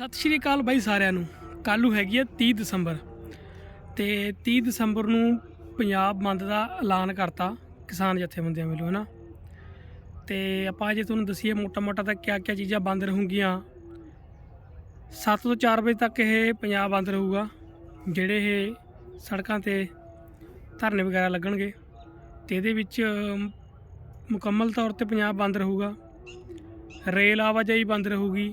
ਸਤਿ ਸ਼੍ਰੀ ਅਕਾਲ ਬਾਈ ਸਾਰਿਆਂ ਨੂੰ। ਕੱਲ੍ਹ ਨੂੰ ਹੈਗੀ ਹੈ 30 ਦਸੰਬਰ। ਤੇ 30 ਦਸੰਬਰ ਨੂੰ ਪੰਜਾਬ ਬੰਦ ਦਾ ਐਲਾਨ ਕਰਤਾ ਕਿਸਾਨ ਜਥੇਬੰਦੀਆਂ ਵੱਲੋਂ ਹੈ ਨਾ ਤੇ ਆਪਾਂ ਜੇ ਤੁਹਾਨੂੰ ਦਸੀਏ ਮੋਟਾ ਮੋਟਾ ਤਾਂ ਕਿਆ ਕਿਆ ਚੀਜ਼ਾਂ ਬੰਦ ਰਹੂਗੀਆਂ। 7 ਤੋਂ 4 ਵਜੇ ਤੱਕ ਇਹ ਪੰਜਾਬ ਬੰਦ ਰਹੂਗਾ, ਜਿਹੜੇ ਇਹ ਸੜਕਾਂ ਤੇ ਧਰਨੇ ਵਗੈਰਾ ਲੱਗਣਗੇ। ਤੇ ਇਹਦੇ ਵਿੱਚ ਮੁਕੰਮਲ ਤੌਰ ਤੇ ਪੰਜਾਬ ਬੰਦ ਰਹੂਗਾ। ਰੇਲ ਆਵਾਜਾਈ ਬੰਦ ਰਹੂਗੀ।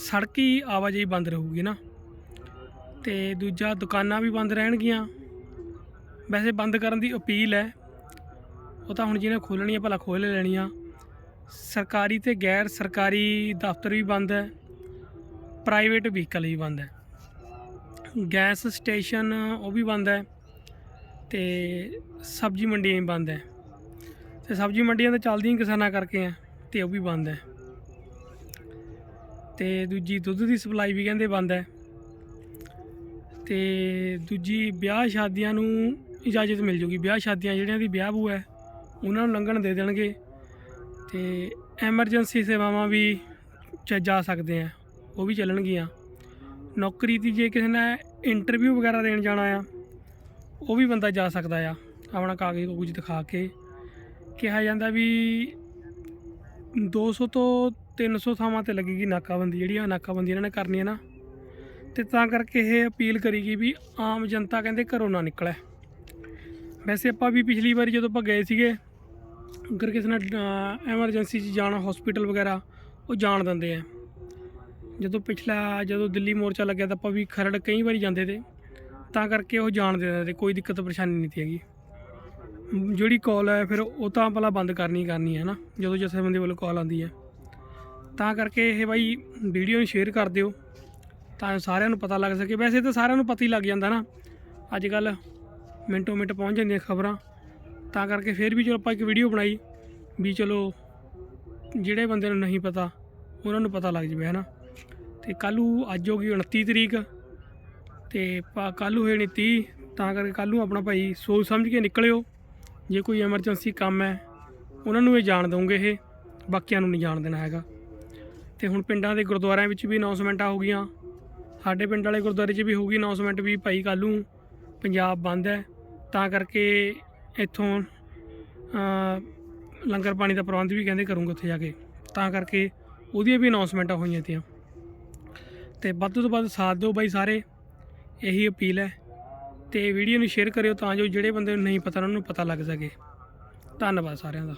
ਸੜਕੀ ਆਵਾਜਾਈ ਬੰਦ ਰਹੂਗੀ ਨਾ। ਤੇ ਦੂਜਾ ਦੁਕਾਨਾਂ ਵੀ ਬੰਦ ਰਹਿਣਗੀਆਂ। ਵੈਸੇ ਬੰਦ ਕਰਨ ਦੀ ਅਪੀਲ ਹੈ। ਉਹ ਤਾਂ ਹੁਣ ਜਿਹਨੇ ਖੋਲਣੀਆਂ ਭਲਾ ਖੋਲ੍ਹ ਲੈਣੀਆਂ। ਸਰਕਾਰੀ ਤੇ ਗੈਰ ਸਰਕਾਰੀ ਦਫ਼ਤਰ ਵੀ ਬੰਦ ਹੈ। ਪ੍ਰਾਈਵੇਟ ਵਹੀਕਲ ਵੀ ਬੰਦ ਹੈ। ਗੈਸ ਸਟੇਸ਼ਨ ਉਹ ਵੀ ਬੰਦ ਹੈ ਤੇ ਸਬਜ਼ੀ ਮੰਡੀਆਂ ਵੀ ਬੰਦ ਹੈ। ਤੇ ਸਬਜ਼ੀ ਮੰਡੀਆਂ ਤਾਂ ਚੱਲਦੀਆਂ ਕਿਸਾਨਾਂ ਕਰਕੇ ਆ ਤੇ ਉਹ ਵੀ ਬੰਦ ਹੈ। ਤੇ ਦੂਜੀ ਦੁੱਧ ਦੀ ਸਪਲਾਈ ਵੀ ਕਹਿੰਦੇ ਬੰਦ ਹੈ। ਤੇ ਦੂਜੀ ਵਿਆਹ ਸ਼ਾਦੀਆਂ ਨੂੰ ਇਜਾਜ਼ਤ ਮਿਲ ਜੂਗੀ। ਵਿਆਹ ਸ਼ਾਦੀਆਂ ਜਿਹੜਿਆਂ ਦੀ ਵਿਆਹ ਬੂ ਹੈ, ਉਹਨਾਂ ਨੂੰ ਲੰਘਣ ਦੇ ਦੇਣਗੇ ਤੇ ਐਮਰਜੈਂਸੀ ਸੇਵਾਵਾਂ ਵੀ ਜਾ ਸਕਦੇ ਆ, ਉਹ ਵੀ ਚੱਲਣਗੀਆਂ। ਨੌਕਰੀ ਦੀ ਜੇ ਕਿਸੇ ਨੇ ਇੰਟਰਵਿਊ ਵਗੈਰਾ ਦੇਣ ਜਾਣਾ ਆ, ਉਹ ਵੀ ਬੰਦਾ ਜਾ ਸਕਦਾ ਆ। ਆਪਣਾ ਕਾਗਜ਼ ਕੁਝ ਦਿਖਾ ਕੇ ਕਿਹਾ ਜਾਂਦਾ ਵੀ 200 ਤੋਂ 300 ਥਾਵਾਂ ਤੇ ਲੱਗੇਗੀ ਨਾਕਾਬੰਦੀ, ਜਿਹੜੀ ਆ ਨਾਕਾਬੰਦੀ ਇਹਨਾਂ ਨੇ ਕਰਨੀ ਹੈ ਨਾ। ਤੇ ਤਾਂ ਕਰਕੇ ਇਹ ਅਪੀਲ ਕਰੀਗੀ ਵੀ ਆਮ ਜਨਤਾ ਕਹਿੰਦੇ ਘਰੋਂ ਨਾ ਨਿਕਲੇ। ਵੈਸੇ ਆਪਾਂ ਵੀ ਪਿਛਲੀ ਵਾਰੀ ਜਦੋਂ ਆਪਾਂ ਗਏ ਸੀਗੇ, ਅਗਰ ਕਿਸੇ ਨਾਲ ਐਮਰਜੈਂਸੀ 'ਚ ਜਾਣਾ ਹਸਪੀਟਲ ਵਗੈਰਾ, ਉਹ ਜਾਣ ਦਿੰਦੇ ਆ। ਜਦੋਂ ਪਿਛਲਾ, ਜਦੋਂ ਦਿੱਲੀ ਮੋਰਚਾ ਲੱਗਿਆ ਤਾਂ ਆਪਾਂ ਵੀ ਖਰੜ ਕਈ ਵਾਰੀ ਜਾਂਦੇ ਤੇ, ਤਾਂ ਕਰਕੇ ਉਹ ਜਾਣ ਦੇ ਦਿੰਦੇ ਕੋਈ ਦਿੱਕਤ ਪਰੇਸ਼ਾਨੀ ਨਹੀਂ ਤੀ ਹੈਗੀ। ਜਿਹੜੀ ਕਾਲ ਹੈ, ਫਿਰ ਉਹ ਤਾਂ ਭਲਾ ਬੰਦ ਕਰਨੀ ਕਰਨੀ ਹੈ ਨਾ, ਜਦੋਂ ਜਥੇਬੰਦੀ ਵੱਲੋਂ ਕਾਲ ਆਉਂਦੀ ਹੈ। ਤਾਂ ਕਰਕੇ ਇਹ ਬਾਈ ਵੀਡੀਓ ਨੂੰ ਸ਼ੇਅਰ ਕਰ ਦਿਓ, ਤਾਂ ਸਾਰਿਆਂ ਨੂੰ ਪਤਾ ਲੱਗ ਸਕੇ। ਵੈਸੇ ਤਾਂ ਸਾਰਿਆਂ ਨੂੰ ਪਤਾ ਹੀ ਲੱਗ ਜਾਂਦਾ ਨਾ ਅੱਜ ਕੱਲ ਮਿੰਟੋ ਮਿੰਟ ਪਹੁੰਚ ਜਾਂਦੀਆਂ ਖਬਰਾਂ। ਤਾਂ ਕਰਕੇ ਫਿਰ ਵੀ ਚਲੋ ਆਪਾਂ ਇੱਕ ਵੀਡੀਓ ਬਣਾਈ, ਵੀ ਚਲੋ ਜਿਹੜੇ ਬੰਦੇ ਨੂੰ ਨਹੀਂ ਪਤਾ, ਉਹਨਾਂ ਨੂੰ ਪਤਾ ਲੱਗ ਜਵੇ ਹੈ ਨਾ ਤੇ ਕੱਲ੍ਹ ਅੱਜ ਹੋ ਗਈ 29 ਤਰੀਕ, ਤੇ ਕੱਲ੍ਹ ਨੂੰ ਹੋਣੀ 30 ਤਾਂ ਕਰਕੇ ਕੱਲ੍ਹ ਨੂੰ ਆਪਣਾ ਭਾਈ ਸੋਚ ਸਮਝ ਕੇ ਨਿਕਲਿਓ, ਜੇ ਕੋਈ ਐਮਰਜੈਂਸੀ ਕੰਮ ਹੈ, ਉਹਨਾਂ ਨੂੰ ਇਹ ਜਾਣ ਦਊਂਗੇ ਇਹ, ਬਾਕੀਆਂ ਨੂੰ ਨਹੀਂ ਜਾਣ ਦੇਣਾ ਹੈਗਾ। ਤੇ ਹੁਣ ਪਿੰਡਾਂ ਦੇ ਗੁਰਦੁਆਰਿਆਂ ਵਿੱਚ ਵੀ ਅਨਾਉਂਸਮੈਂਟਾਂ ਹੋ ਗਈਆਂ ਸਾਡੇ ਪਿੰਡ ਵਾਲੇ ਗੁਰਦੁਆਰੇ 'ਚ ਵੀ ਹੋਊਗੀ ਅਨਾਉਂਸਮੈਂਟ ਵੀ ਭਾਈ ਕੱਲ੍ਹ ਨੂੰ ਪੰਜਾਬ ਬੰਦ ਹੈ। ਤਾਂ ਕਰਕੇ ਇੱਥੋਂ ਲੰਗਰ ਪਾਣੀ ਦਾ ਪ੍ਰਬੰਧ ਵੀ ਕਹਿੰਦੇ ਕਰੂੰਗਾ ਉੱਥੇ ਜਾ ਕੇ। ਤਾਂ ਕਰਕੇ ਉਹਦੀਆਂ ਵੀ ਅਨਾਉਂਸਮੈਂਟਾਂ ਹੋਈਆਂ ਤੀਆਂ ਤੇ ਵੱਧ ਤੋਂ ਵੱਧ ਸਾਥ ਦਿਓ ਬਾਈ ਸਾਰੇ। ਇਹੀ ਅਪੀਲ ਹੈ। ਤੇ ਵੀਡੀਓ ਨੂੰ ਸ਼ੇਅਰ ਕਰਿਓ ਤਾਂ ਜੋ ਜਿਹੜੇ ਬੰਦੇ ਨੂੰ ਨਹੀਂ ਪਤਾ, ਉਹਨਾਂ ਨੂੰ ਪਤਾ ਲੱਗ ਸਕੇ। ਧੰਨਵਾਦ ਸਾਰਿਆਂ ਦਾ।